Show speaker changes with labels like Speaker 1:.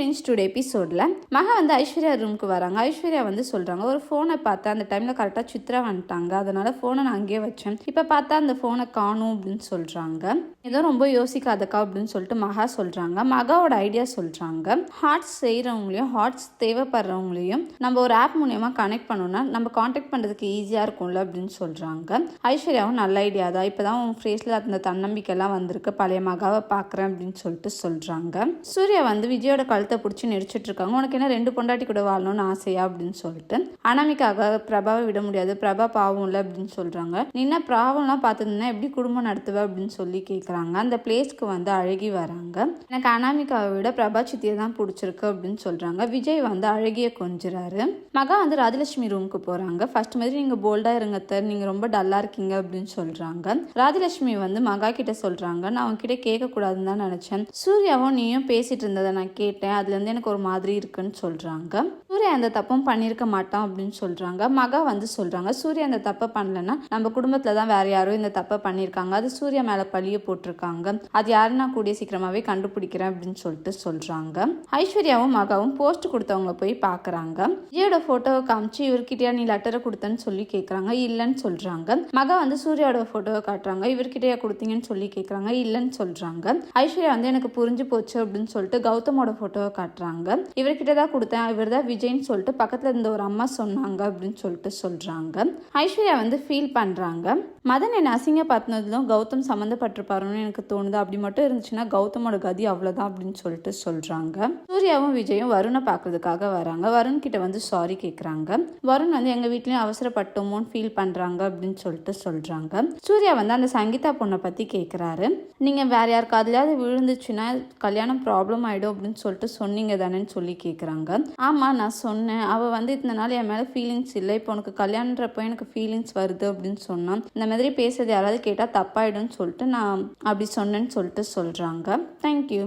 Speaker 1: Friends today எபிசோடில் மகன் வந்து ஐஸ்வர்யா ரூமுக்கு வராங்க. ஐஸ்வர்யா வந்து சொல்கிறாங்க ஒரு ஃபோனை பார்த்தா அந்த டைமில் கரெக்டாக சித்ரா வந்துட்டாங்க. அதனால் ஃபோனை நான் அங்கேயே வச்சேன். இப்போ பார்த்தா அந்த ஃபோனை காணும் அப்படின்னு சொல்கிறாங்க ஏதோ ரொம்ப யோசிக்காதக்கா அப்படின்னு சொல்லிட்டு மகா சொல்கிறாங்க மகாவோட ஐடியா சொல்கிறாங்க ஹார்ட்ஸ் செய்கிறவங்களையும் ஹார்ட்ஸ் தேவைப்படுறவங்களையும் நம்ம ஒரு ஆப் மூலியமாக கனெக்ட் பண்ணோம்னா நம்ம காண்டாக்ட் பண்ணுறதுக்கு ஈஸியாக இருக்கும்ல அப்படின்னு சொல்கிறாங்க ஐஸ்வர்யாவும் நல்ல ஐடியா தான். இப்போ தான் உன் ஃபேஸில் அந்த தன்னம்பிக்கைலாம் வந்திருக்கு. பழைய மகாவை பார்க்குறேன் அப்படின்னு சொல்லிட்டு சொல்கிறாங்க சூர்யா வந்து விஜயோட கழுத்து பிடிச்சி நெரிச்சிட்டு இருக்காங்க உனக்கு என்ன ரெண்டு பொண்டாட்டி கூட வாழணும்னு ஆசையா? அப்படின்னு சொல்லிட்டு. அனாமிக்காக பிரபாவை விட முடியாது. பிரபா பாவம் இல்லை அப்படின்னு சொல்கிறாங்க நின்ன என்ன ப்ராப்ளம்லாம் பார்த்துருந்தா எப்படி குடும்பம் நடத்துவ? அப்படின்னு சொல்லி கேட்குறாங்க அந்த பிளேஸ்க்கு வந்து அழகி வராங்க. எனக்கு அனாமிக்காவை விட பிரபா சித்தியை தான் பிடிச்சிருக்கு அப்படின்னு சொல்கிறாங்க விஜய் வந்து அழகிய கொஞ்சுறாரு. மகா வந்து ராஜலட்சுமி ரூமுக்கு போகிறாங்க ஃபர்ஸ்ட் மாதிரி நீங்கள் போல்டாக இருங்க தர் நீங்கள் ரொம்ப டல்லாக இருக்கீங்க அப்படின்னு சொல்கிறாங்க ராஜலட்சுமி வந்து மகா கிட்ட சொல்கிறாங்க நான் உன்கிட்ட கேட்கக்கூடாதுன்னு தான் நினச்சேன். சூர்யாவும் நீயும் பேசிட்டு இருந்ததை நான் கேட்டேன். அதுலேருந்து எனக்கு ஒரு மாதிரி இருக்குன்னு சொல்கிறாங்க சூர்யா அந்த தப்பும் பண்ணியிருக்க மாட்டான் அப்படின்னு சொல்கிறாங்க மகா வந்து சொல்கிறாங்க சூர்யா அந்த தப்பை பண்ணலன்னா நம்ம குடும்பத்தில் தான் வேற யாரோ இந்த தப்பை பண்ணியிருக்காங்க. அது சூர்யா மேலே பழிய போட்டிருக்காங்க. அது யாருன்னா நான் கூடிய சீக்கிரமாகவே கண்டுபிடிக்கிறேன் அப்படின்னு சொல்லிட்டு சொல்கிறாங்க ஐஸ்வர்யாவும் மகாவும் போஸ்ட் கொடுத்தவங்க போய் பார்க்குறாங்க விஜயோட ஃபோட்டோவை காமிச்சு இவர்கிட்டயா நீ லெட்டரை கொடுத்தேன்னு சொல்லி கேட்குறாங்க இல்லைன்னு சொல்கிறாங்க மகா வந்து சூர்யாவோட ஃபோட்டோவை காட்டுறாங்க. இவர்கிட்டயா கொடுத்தீங்கன்னு சொல்லி கேட்குறாங்க இல்லைன்னு சொல்கிறாங்க ஐஸ்வர்யா வந்து எனக்கு புரிஞ்சு போச்சு அப்படின்னு சொல்லிட்டு கௌதமோட ஃபோட்டோவை காட்டுறாங்க. இவர்கிட்ட தான் கொடுத்தேன். இவர் தான் விஜய்னு சொல்லிட்டு பக்கத்தில் இருந்த ஒரு அம்மா சொன்னாங்க அப்படின்னு சொல்லிட்டு சொல்கிறாங்க ஐஸ்வர்யா வந்து ஃபீல் பண்ணுறாங்க மதன் என்னை அசிங்கப்படுத்தினதுலும் கௌதம் சம்மந்தப்பட்டிருப்பாருன்னு எனக்கு தோணுது. அப்படி மட்டும் இருந்துச்சுன்னா கௌதமோட கதி அவ்வளோதான் அப்படின்னு சொல்லிட்டு சொல்கிறாங்க சூர்யாவும் விஜயும் வருணை பார்க்கறதுக்காக வராங்க. வருண் கிட்ட வந்து சாரி கேட்குறாங்க வருண் வந்து எங்கள் வீட்லேயும் அவசரப்பட்டோமோன்னு ஃபீல் பண்ணுறாங்க அப்படின்னு சொல்லிட்டு சொல்கிறாங்க சூர்யா வந்து அந்த சங்கீதா பொண்ணை பற்றி கேட்குறாரு நீங்கள் வேற யாருக்காதுலையாவது விழுந்துச்சுன்னா கல்யாணம் ப்ராப்ளம் ஆகிடும் அப்படின்னு சொல்லிட்டு சொன்னீங்க தானேன்னு சொல்லி கேட்குறாங்க ஆமாம் நான் சொன்னேன். அவள் வந்து இத்தனை நாள் என் மேலே ஃபீலிங்ஸ் இல்லை. இப்போ உனக்கு கல்யாணன்றப்போ எனக்கு ஃபீலிங்ஸ் வருது அப்படின்னு சொன்னான் இந்த மாதிரி பேசுறது யாராவது கேட்டால் தப்பாயிடும்னு சொல்லிட்டு நான் அப்படி சொன்னேன்னு சொல்லிட்டு சொல்கிறாங்க தேங்க்யூ